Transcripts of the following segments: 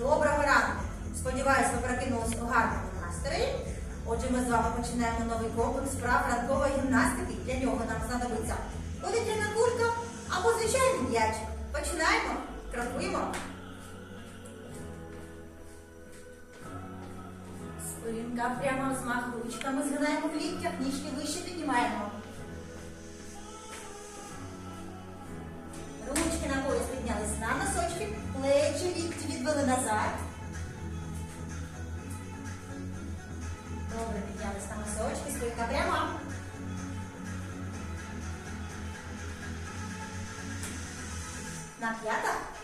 Доброго ранку! Сподіваюсь, ви прокинулись у гарному настрої. Отже, ми з вами починаємо новий комплекс справ ранкової гімнастики. Для нього нам знадобиться повітряна кулька або звичайний м'яч. Починаємо, крокуємо. Спинка прямо розмах ручками, згинаємо в ліктях, ніжки вище піднімаємо. Назад. Добре, піднялись на носочки, спинка пряма. На п'ятах.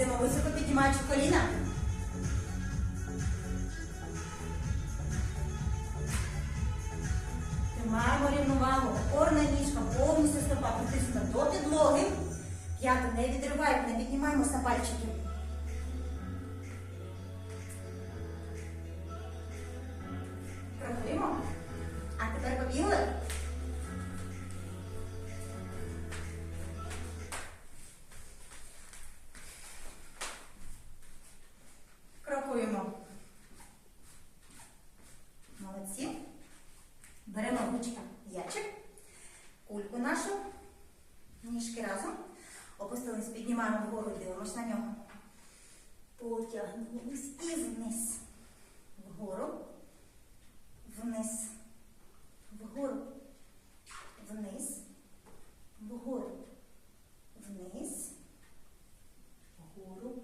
Йдемо високо піднімаючи коліна. Тримаємо рівновагу. Опорна ніжка, повністю стопа притиснута до підлоги. П'яту не відриваємо, не піднімаємося на пальчики. А тепер побігли. Ручка ячик, кульку нашу, ніжки разом. Опустились, піднімаємо вгору, дивимось на нього. Потягнулись і вниз. Вгору, вниз, вгору, вниз, вгору, вниз, вгору,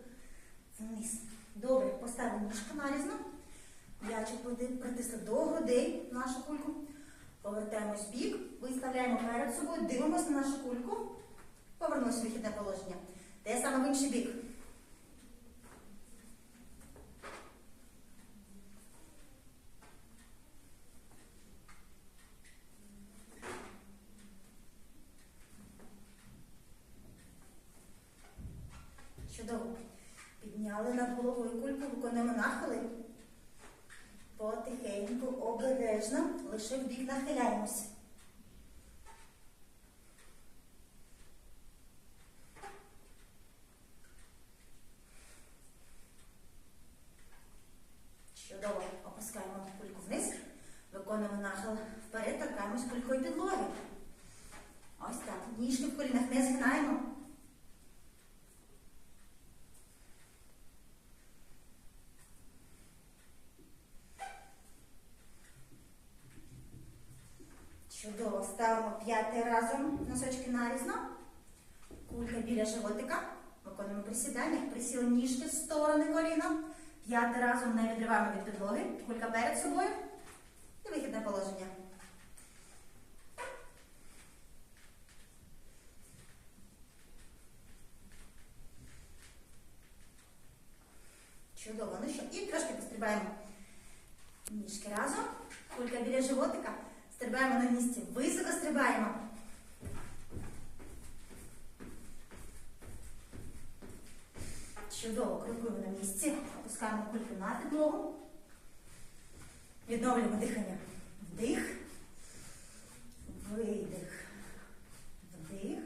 вниз. Добре, поставимо ніжку нарізно. М'ячик буде притисли до грудей нашу кульку. Повертаємось в бік, виставляємо перед собою, дивимося на нашу кульку. Повернулися в вихідне положення. Те саме в інший бік. Чудово. Підняли над головою кульку, виконуємо нахили. Потихеньку, обережно, лише в бік нахиляємось. Чудово. Опускаємо кульку вниз, виконуємо нахил вперед, торкаємось кулькою підлоги. Ось так. Ніжки в колінах не згинаємо. Чудово. Ставимо п'ятий разом носочки нарізно. Кулька біля животика. Виконуємо присідання. Присіли ніжки в сторони коліна. П'ятий разом не відриваємо від підлоги. Кулька перед собою. І вихідне положення. Чудово. Ну що, і трошки пострибаємо. Ніжки разом. Кулька біля животика. Стрибаємо на місці. Високо стрибаємо. Чудово, крокуємо на місці. Опускаємо кульку на підлогу. Відновлюємо дихання. Вдих. Видих. Вдих.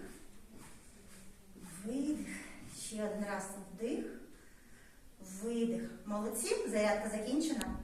Видих. Ще один раз вдих. Видих. Молодці. Зарядка закінчена.